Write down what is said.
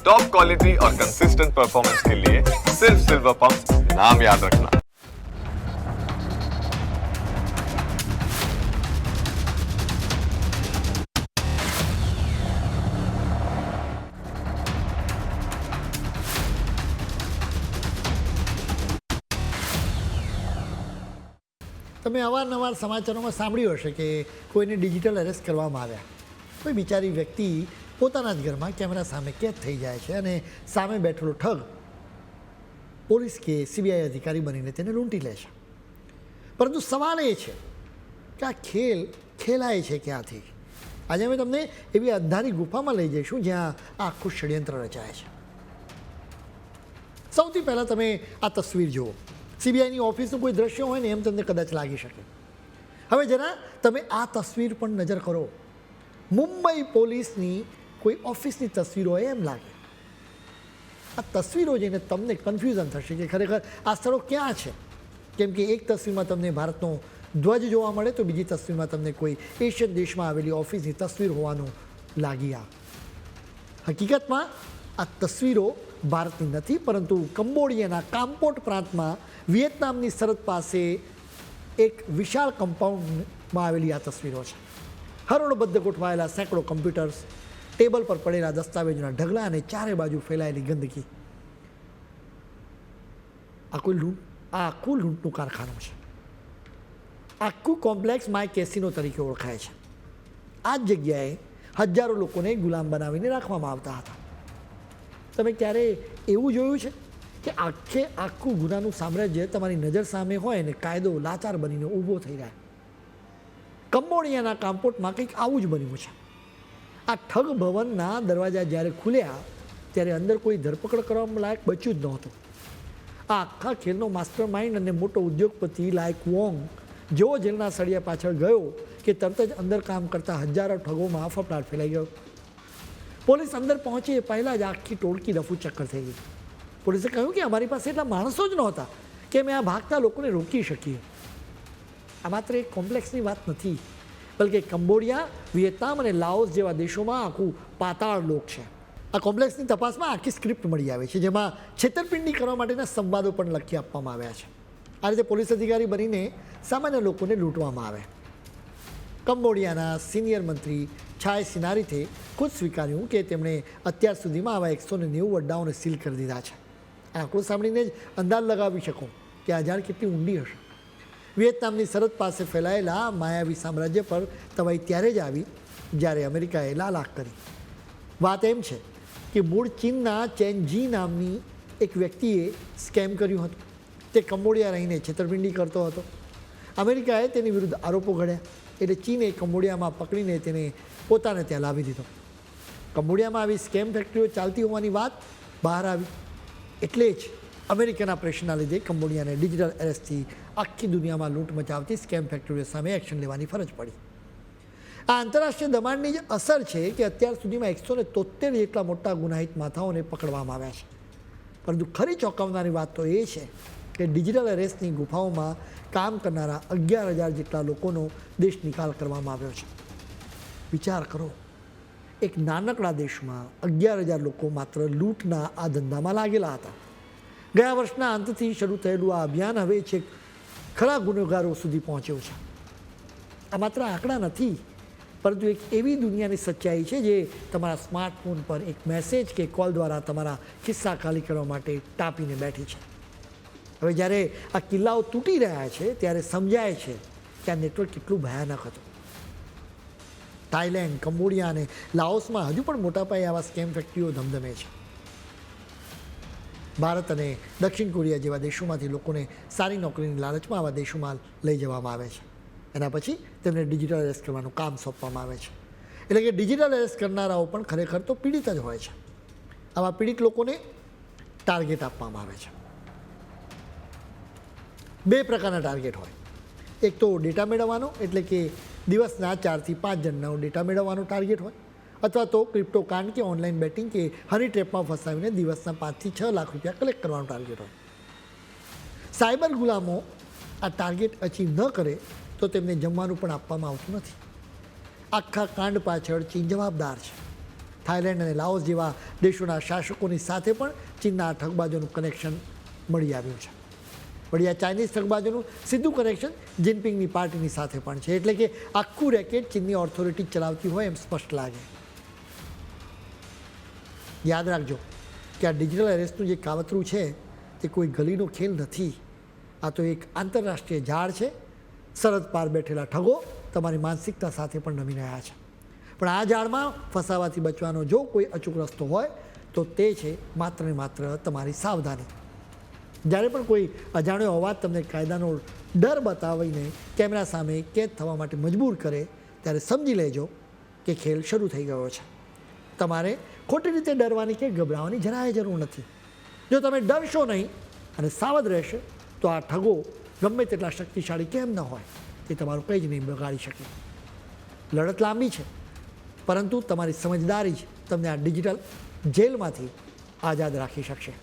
Top quality और consistent performance के लिए सिर्फ सिल्वर पंप नाम याद रखना તમે અવારનવાર સમાચારોમાં સાંભળ્યું હશે કે કોઈને ડિજિટલ અરેસ્ટ કરવામાં આવ્યા કોઈ બિચારી વ્યક્તિ પોતાના જ ઘરમાં કેમેરા સામે કેદ થઈ જાય છે અને સામે બેઠેલો ઠગ પોલીસ કે સીબીઆઈ અધિકારી બનીને તેને લૂંટી લે છે. પરંતુ સવાલ એ છે કે આ ખેલ ખેલાય છે ક્યાંથી? આજે અમે તમને એવી અંધારી ગુફામાં લઈ જઈશું જ્યાં આખું ષડયંત્ર રચાય છે. સૌથી પહેલાં તમે આ તસવીર જુઓ. સીબીઆઈની ઓફિસનું કોઈ દ્રશ્ય હોય ને એમ તમને કદાચ લાગી શકે. હવે જરા તમે આ તસવીર પણ નજર કરો. મુંબઈ પોલીસની કોઈ ઓફિસની તસવીરો હોય એમ લાગે. આ તસવીરો જઈને તમને કન્ફ્યુઝન થશે કે ખરેખર આ સ્થળો ક્યાં છે? કેમ કે એક તસવીરમાં તમને ભારતનો ધ્વજ જોવા મળે તો બીજી તસવીરમાં તમને કોઈ એશિયન દેશમાં આવેલી ઓફિસની તસવીર હોવાનું લાગી આ. હકીકતમાં આ તસવીરો ભારતની નથી, પરંતુ કંબોડિયાના કામ્પોટ પ્રાંતમાં વિયેતનામની સરહદ પાસે એક વિશાળ કમ્પાઉન્ડમાં આવેલી આ તસવીરો છે. હરોળબદ્ધ ગોઠવાયેલા સેંકડો કમ્પ્યુટર્સ ટેબલ પર પડેલા દસ્તાવેજોના ઢગલા અને ચારે બાજુ ફેલાયેલી ગંદકી. આ કોઈ લૂંટ, આ આખું લૂંટનું કારખાનું છે. આખું કોમ્પ્લેક્સ માય કેસિનો તરીકે ઓળખાય છે. આ જ જગ્યાએ હજારો લોકોને ગુલામ બનાવીને રાખવામાં આવતા હતા. તમે ક્યારે એવું જોયું છે કે આખે આખું ગુનાનું સામ્રાજ્ય તમારી નજર સામે હોય ને કાયદો લાચાર બનીને ઊભો થઈ જાય? કંબોડિયાના કામપોટમાં કંઈક આવું જ બન્યું છે. આ ઠગ ભવનના દરવાજા જ્યારે ખુલ્યા, ત્યારે અંદર કોઈ ધરપકડ કરવા લાયક બચ્યું જ નહોતું. આ આખા ખેલનો માસ્ટર માઇન્ડ અને મોટો ઉદ્યોગપતિ લાયક વોંગ જેવો જેલના સળિયા પાછળ ગયો કે તરત જ અંદર કામ કરતા હજારો ઠગોમાં ફફડાટ ફેલાઈ ગયો. પોલીસ અંદર પહોંચી એ પહેલાં જ આખી ટોળકી રફુ ચક્કર થઈ ગઈ. પોલીસે કહ્યું કે અમારી પાસે એટલા માણસો જ નહોતા કે અમે આ ભાગતા લોકોને રોકી શકીએ. આ માત્ર એક કોમ્પ્લેક્સની વાત નથી. બલકે કંબોડિયા, વિયેતનામ અને લાઓસ જેવા દેશોમાં આખું પાતાળ લોક છે. આ કોમ્પ્લેક્સની તપાસમાં આખી સ્ક્રિપ્ટ મળી આવે છે, જેમાં છેતરપિંડી કરવા માટેના સંવાદો પણ લખી આપવામાં આવ્યા છે. આ રીતે પોલીસ અધિકારી બનીને સામાન્ય લોકોને લૂંટવામાં આવે. કંબોડિયાના સિનિયર મંત્રી છાય સિનારીથે ખુદ સ્વીકાર્યું કે તેમણે અત્યાર સુધીમાં આવા એકસો ને નેવું અડ્ડાઓને સીલ કરી દીધા છે. આ આંકડો સાંભળીને જ અંદાજ લગાવી શકો કે આ જાણ કેટલી ઊંડી હશે. વિયેતનામની સરહદ પાસે ફેલાયેલા માયાવી સામ્રાજ્ય પર તવાઈ ત્યારે જ આવી, જ્યારે અમેરિકાએ લાલાક કરી. વાત એમ છે કે મૂળ ચીનના ચેનજી નામની એક વ્યક્તિએ સ્કેમ કર્યું હતું. તે કંબોડિયા રહીને છેતરપિંડી કરતો હતો. અમેરિકાએ તેની વિરુદ્ધ આરોપો ઘડ્યા, એટલે ચીને કંબોડિયામાં પકડીને તેને પોતાને ત્યાં લાવી દીધો. કંબોડિયામાં આવી સ્કેમ ફેક્ટરીઓ ચાલતી હોવાની વાત બહાર આવી. એટલે જ અમેરિકાના પ્રેશરના લીધે કંબોડિયાને ડિજિટલ એરેસ્ટથી આખી દુનિયામાં લૂંટ મચાવતી સ્કેમ ફેક્ટરીઓ સામે એક્શન લેવાની ફરજ પડી. આ આંતરરાષ્ટ્રીય દબાણની જ અસર છે કે અત્યાર સુધીમાં એકસો ને તોતેર જેટલા મોટા ગુનાહિત માથાઓને પકડવામાં આવ્યા છે. પરંતુ ખરી ચોંકાવનારી વાત તો એ છે કે ડિજિટલ એરેસની ગુફાઓમાં કામ કરનારા અગિયાર હજાર જેટલા લોકોનો દેશ નિકાલ કરવામાં આવ્યો છે. વિચાર કરો, એક નાનકડા દેશમાં અગિયાર હજાર લોકો માત્ર લૂંટના આ ધંધામાં લાગેલા હતા. ગયા વર્ષના અંતથી શરૂ થયેલું આ અભિયાન હવે છેક ખરા ગુનેગારો સુધી પહોંચ્યું છે. આ માત્ર આંકડા નથી, પરંતુ એક એવી દુનિયાની સચ્ચાઈ છે જે તમારા સ્માર્ટફોન પર એક મેસેજ કે કોલ દ્વારા તમારા ખિસ્સા ખાલી કરવા માટે ટાપીને બેઠી છે. હવે જ્યારે આ કિલ્લાઓ તૂટી રહ્યા છે, ત્યારે સમજાય છે કે આ નેટવર્ક કેટલું ભયાનક હતું. થાઈલેન્ડ કંબોડિયા અને લાઓસમાં હજુ પણ મોટા પાયે આવા સ્કેમ ફેક્ટરીઓ ધમધમે છે. ભારત અને દક્ષિણ કોરિયા જેવા દેશોમાંથી લોકોને સારી નોકરીની લાલચમાં આવા દેશોમાં લઈ જવામાં આવે છે. એના પછી તેમને ડિજિટલ અરેસ્ટ કરવાનું કામ સોંપવામાં આવે છે. એટલે કે ડિજિટલ અરેસ્ટ કરનારાઓ પણ ખરેખર તો પીડિત જ હોય છે. આવા પીડિત લોકોને ટાર્ગેટ આપવામાં આવે છે. બે પ્રકારના ટાર્ગેટ હોય. એક તો ડેટા મેળવવાનો, એટલે કે દિવસના ચારથી પાંચ જણનો ડેટા મેળવવાનો ટાર્ગેટ હોય. અથવા તો ક્રિપ્ટો કાંડ કે ઓનલાઈન બેટિંગ કે હની ટ્રેપમાં ફસાવીને દિવસના પાંચથી છ લાખ રૂપિયા કલેક્ટ કરવાનો ટાર્ગેટ હોય. સાયબર ગુલામો આ ટાર્ગેટ અચીવ ન કરે તો તેમને જમવાનું પણ આપવામાં આવતું નથી. આખા કાંડ પાછળ ચીન જવાબદાર છે. થાઇલેન્ડ અને લાઓસ જેવા દેશોના શાસકોની સાથે પણ ચીનના ઠગબાજોનું કનેક્શન મળી આવ્યું છે. વળી આ ચાઇનીઝ ઠગબાજોનું સીધું કનેક્શન જિનપિંગની પાર્ટીની સાથે પણ છે. એટલે કે આખું રેકેટ ચીનની ઓથોરિટી ચલાવતી હોય એમ સ્પષ્ટ લાગે. યાદ રાખજો કે આ ડિજિટલ એરેસ્ટનું જે કાવતરું છે, તે કોઈ ગલીનો ખેલ નથી. આ તો એક આંતરરાષ્ટ્રીય ઝાડ છે. સરહદ પાર બેઠેલા ઠગો તમારી માનસિકતા સાથે પણ નમી રહ્યા છે. પણ આ ઝાડમાં ફસાવાથી બચવાનો જો કોઈ અચૂક રસ્તો હોય, તો તે છે માત્ર ને માત્ર તમારી સાવધાની. જ્યારે પણ કોઈ અજાણ્યો અવાજ તમને કાયદાનો ડર બતાવીને કેમેરા સામે કેદ થવા માટે મજબૂર કરે, ત્યારે સમજી લેજો કે ખેલ શરૂ થઈ ગયો છે. તમારે ખોટી રીતે ડરવાની કે ગભરાવાની જરાય જરૂર નથી. જો તમે ડરશો નહીં અને સાવધ રહેશે, તો આ ઠગો ગમે તેટલા શક્તિશાળી કેમ ન હોય તે તમારું કંઈ જ નહીં બગાડી શકે. લડત લાંબી છે, પરંતુ તમારી સમજદારી જ તમને આ ડિજિટલ જેલમાંથી આઝાદ રાખી શકશે.